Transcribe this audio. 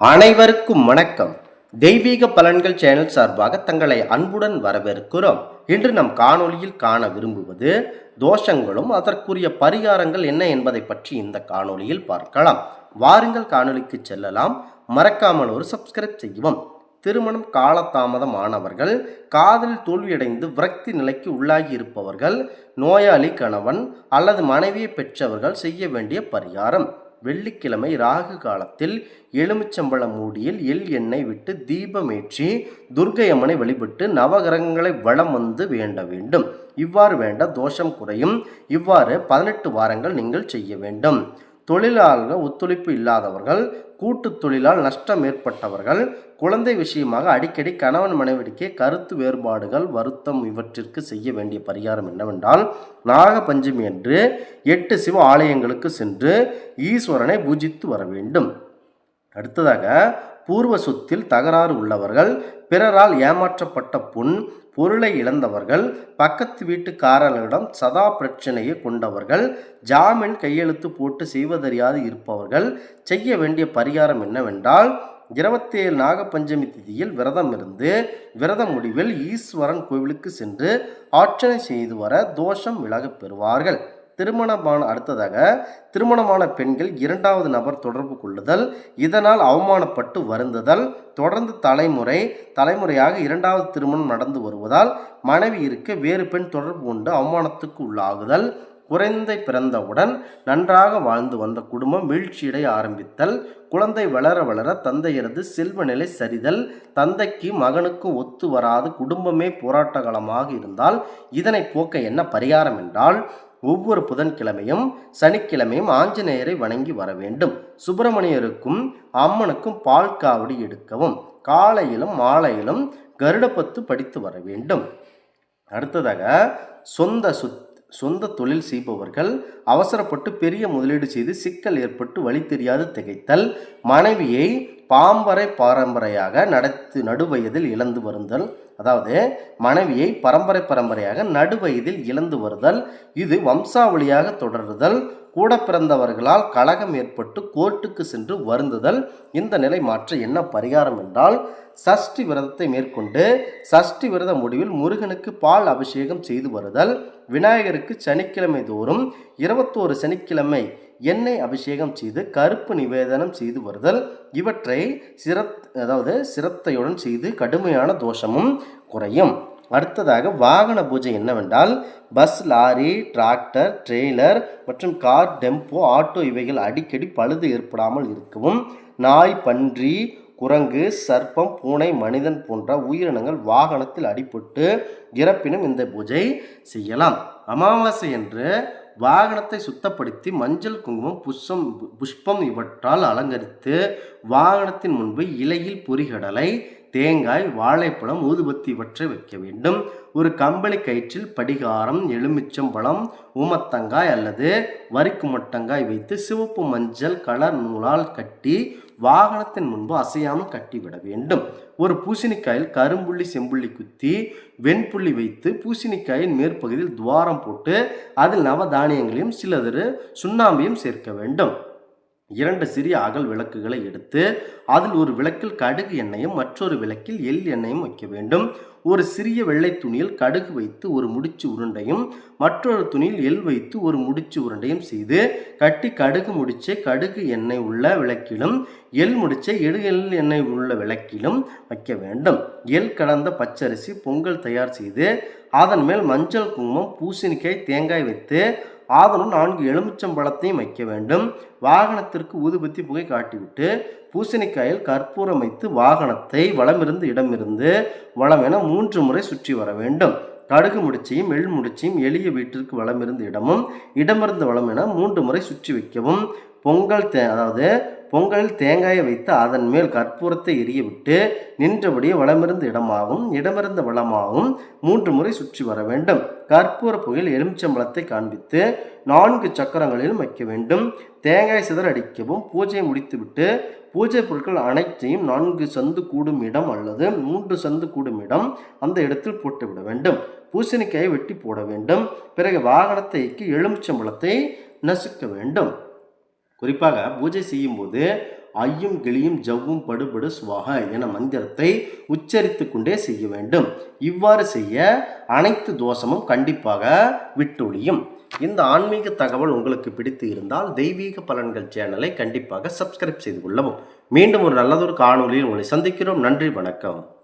அனைவருக்கும் வணக்கம். தெய்வீக பலன்கள் சேனல் சார்பாக தங்களை அன்புடன் வரவேற்கிறோம். இன்று நம் காணொளியில் காண விரும்புவது தோஷங்களும் அதற்குரிய பரிகாரங்கள் என்ன என்பதை பற்றி இந்த காணொளியில் பார்க்கலாம். வாருங்கள் காணொளிக்கு செல்லலாம். மறக்காமல் ஒரு சப்ஸ்கிரைப் செய்யவும். திருமணம் காலதாமதம் ஆனவர்கள் காதலில் தோல்வியடைந்து விரக்தி நிலைக்கு உள்ளாகி இருப்பவர்கள் நோயாளி கணவன் அல்லது மனைவியை பெற்றவர்கள் செய்ய வேண்டிய பரிகாரம். வெள்ளிக்கிழமை ராகு காலத்தில் எலுமிச்சம்பழ மூடியில் எள் எண்ணெய் விட்டு தீபமேற்றி துர்க்கை அம்மனை வழிபட்டு நவகிரகங்களை வளம் வந்து வேண்ட வேண்டும். இவ்வாறு வேண்ட தோஷம் குறையும். இவ்வாறு பதினெட்டு வாரங்கள் நீங்கள் செய்ய வேண்டும். தொழிலாளர்கள் ஒத்துழைப்பு இல்லாதவர்கள் கூட்டு தொழிலால் நஷ்டம் ஏற்பட்டவர்கள் குழந்தை விஷயமாக அடிக்கடி கணவன் மனைவிக்கே கருத்து வேறுபாடுகள் வருத்தம் இவற்றிற்கு செய்ய வேண்டிய பரிகாரம் என்னவென்றால் நாகபஞ்சமி அன்று எட்டு சிவ ஆலயங்களுக்கு சென்று ஈஸ்வரனை பூஜித்து வர வேண்டும். அடுத்ததாக பூர்வ சொத்தில் தகராறு உள்ளவர்கள் பிறரால் ஏமாற்றப்பட்ட புண் பொருளை இழந்தவர்கள் பக்கத்து வீட்டுக்காரர்களிடம் சதா பிரச்சனையை கொண்டவர்கள் ஜாமீன் கையெழுத்து போட்டு செய்வதறியாது இருப்பவர்கள் செய்ய வேண்டிய பரிகாரம் என்னவென்றால் இருபத்தேழு நாகப்பஞ்சமி திதியில் விரதம் இருந்து விரத முடிவில் ஈஸ்வரன் கோவிலுக்கு சென்று ஆர்ச்சனை செய்து வர தோஷம் விலகப் பெறுவார்கள். திருமணமான அடுத்ததாக திருமணமான பெண்கள் இரண்டாவது நபர் தொடர்பு கொள்ளுதல் இதனால் அவமானப்பட்டு வருந்துதல் தொடர்ந்து தலைமுறை தலைமுறையாக இரண்டாவது திருமணம் நடந்து வருவதால் மனைவி இருக்க வேறு பெண் தொடர்பு கொண்டு அவமானத்துக்கு உள்ளாகுதல் குறைந்தை பிறந்தவுடன் நன்றாக வாழ்ந்து வந்த குடும்பம் வீழ்ச்சியடை ஆரம்பித்தல் குழந்தை வளர வளர தந்தையரது செல்வ நிலை சரிதல் தந்தைக்கு மகனுக்கும் ஒத்து வராது குடும்பமே போராட்டகலமாக இருந்தால் இதனை போக்க என்ன பரிகாரம் என்றால் ஒவ்வொரு புதன்கிழமையும் சனிக்கிழமையும் ஆஞ்சநேயரை வணங்கி வர வேண்டும். சுப்பிரமணியருக்கும் அம்மனுக்கும் பால் காவடி எடுக்கவும் காலையிலும் மாலையிலும் கருடப்பத்து படித்து வர வேண்டும். அடுத்ததாக சொந்த சுத் சொந்த தொழில் செய்பவர்கள் அவசரப்பட்டு பெரிய முதலீடு செய்து சிக்கல் ஏற்பட்டு வழி தெரியாது திகைத்தல். மனைவியை பாம்பரை பாரம்பரையாக நடத்து நடுவயதில் இழந்து வருதல். அதாவது மனைவியை பரம்பரை பரம்பரையாக நடுவயதில் இழந்து வருதல். இது வம்சாவளியாக தொடருதல். கூட பிறந்தவர்களால் கலகம் ஏற்பட்டு கோர்ட்டுக்கு சென்று வருந்துதல். இந்த நிலை மாற்ற என்ன பரிகாரம் என்றால் சஷ்டி விரதத்தை மேற்கொண்டு சஷ்டி விரத முடிவில் முருகனுக்கு பால் அபிஷேகம் செய்து வருதல். விநாயகருக்கு சனிக்கிழமை தோறும் இருபத்தோரு சனிக்கிழமை எண்ணெய் அபிஷேகம் செய்து கருப்பு நிவேதனம் செய்து வருதல். இவற்றை சிரத் அதாவது சிரத்தையுடன் செய்து கடுமையான தோஷமும் குறையும். அடுத்ததாக வாகன பூஜை என்னவென்றால் பஸ் லாரி டிராக்டர் ட்ரெய்லர் மற்றும் கார் டெம்போ ஆட்டோ இவைகள் அடிக்கடி பழுது ஏற்படாமல் இருக்கவும் நாய் பன்றி குரங்கு சர்ப்பம் பூனை மனிதன் போன்ற உயிரினங்கள் வாகனத்தில் அடிபட்டு இறப்பினும் இந்த பூஜை செய்யலாம். அமாவாசை என்று வாகனத்தை சுத்தப்படுத்தி மஞ்சள் குங்குமம் புஷ்பம் புஷ்பம் இவற்றால் அலங்கரித்து வாகனத்தின் முன்பு இலையில் பொறிகடலை தேங்காய் வாழைப்பழம் ஊதுபத்தி இவற்றை வைக்க வேண்டும். ஒரு கம்பளி கயிற்றில் படிகாரம் எலுமிச்சம்பழம் ஊமத்தங்காய் அல்லது வரிக்கு மட்டங்காய் வைத்து சிவப்பு மஞ்சள் கலர் நூலால் கட்டி வாகனத்தின் முன்பு அசையாமல் கட்டிவிட வேண்டும். ஒரு பூசணிக்காயில் கரும்புள்ளி செம்புள்ளி குத்தி வெண்புள்ளி வைத்து பூசணிக்காயின் மேற்பகுதியில் துவாரம் போட்டு அதில் நவதானியங்களையும் சிலதொரு சுண்ணாம்பையும் சேர்க்க வேண்டும். இரண்டு சிறிய அகல் விளக்குகளை எடுத்து அதில் ஒரு விளக்கில் கடுகு எண்ணெயும் மற்றொரு விளக்கில் எள் எண்ணெயும் வைக்க வேண்டும். ஒரு சிறிய வெள்ளை துணியில் கடுகு வைத்து ஒரு முடிச்சு உருண்டையும் மற்றொரு துணியில் எள் வைத்து ஒரு முடிச்சு உருண்டையும் செய்து கட்டி கடுகு முடிச்சை கடுகு எண்ணெய் உள்ள விளக்கிலும் எள் முடிச்சை எடு எள் எண்ணெய் உள்ள விளக்கிலும் வைக்க வேண்டும். எள் கலந்த பச்சரிசி பொங்கல் தயார் செய்து அதன் மேல் மஞ்சள் குங்குமம் பூசணிக்காய் தேங்காய் வைத்து ஆதனும் நான்கு எலுமிச்சம்பழத்தையும் வைக்க வேண்டும். வாகனத்திற்கு ஊதுபத்தி புகை காட்டிவிட்டு பூசணிக்காயில் கற்பூரம் வைத்து வாகனத்தை வளமிருந்து இடமிருந்து வளமென மூன்று முறை சுற்றி வர வேண்டும். கடுகு முடிச்சையும் எள் முடிச்சையும் எளிய வீட்டிற்கு வளமிருந்து இடமும் இடமிருந்து வளம் என மூன்று முறை சுற்றி வைக்கவும். பொங்கல் தே அதாவது பொங்கலில் தேங்காயை வைத்து அதன் மேல் கற்பூரத்தை எரியவிட்டு நின்றபடியே வளமிருந்து இடமாகவும் இடமிருந்த வளமாகவும் மூன்று முறை சுற்றி வர வேண்டும். கற்பூர புகையில் எலுமிச்சம்பழத்தை காண்பித்து நான்கு சக்கரங்களிலும் வைக்க வேண்டும். தேங்காய் சிதற அடிக்கவும் பூஜையை முடித்துவிட்டு பூஜை பொருட்கள் அனைத்தையும் நான்கு சந்து கூடும் இடம் அல்லது மூன்று சந்து கூடும் இடம் அந்த இடத்தில் போட்டுவிட வேண்டும். பூசணிக்காயை வெட்டி போட வேண்டும். பிறகு வாகனத்தை இயக்கி எலுமிச்சம்பழத்தை நசுக்க வேண்டும். குறிப்பாக பூஜை செய்யும்போது ஐயும் கிளியும் ஜவ்வும் படுபடு சுவாக என மந்திரத்தை உச்சரித்து கொண்டே செய்ய வேண்டும். இவ்வாறு செய்ய அனைத்து தோஷமும் கண்டிப்பாக விட்டொழியும். இந்த ஆன்மீக தகவல் உங்களுக்கு பிடித்து இருந்தால் தெய்வீக பலன்கள் சேனலை கண்டிப்பாக சப்ஸ்கிரைப் செய்து கொள்ளவும். மீண்டும் ஒரு நல்லதொரு காணொலியில் உங்களை சந்திக்கிறோம். நன்றி வணக்கம்.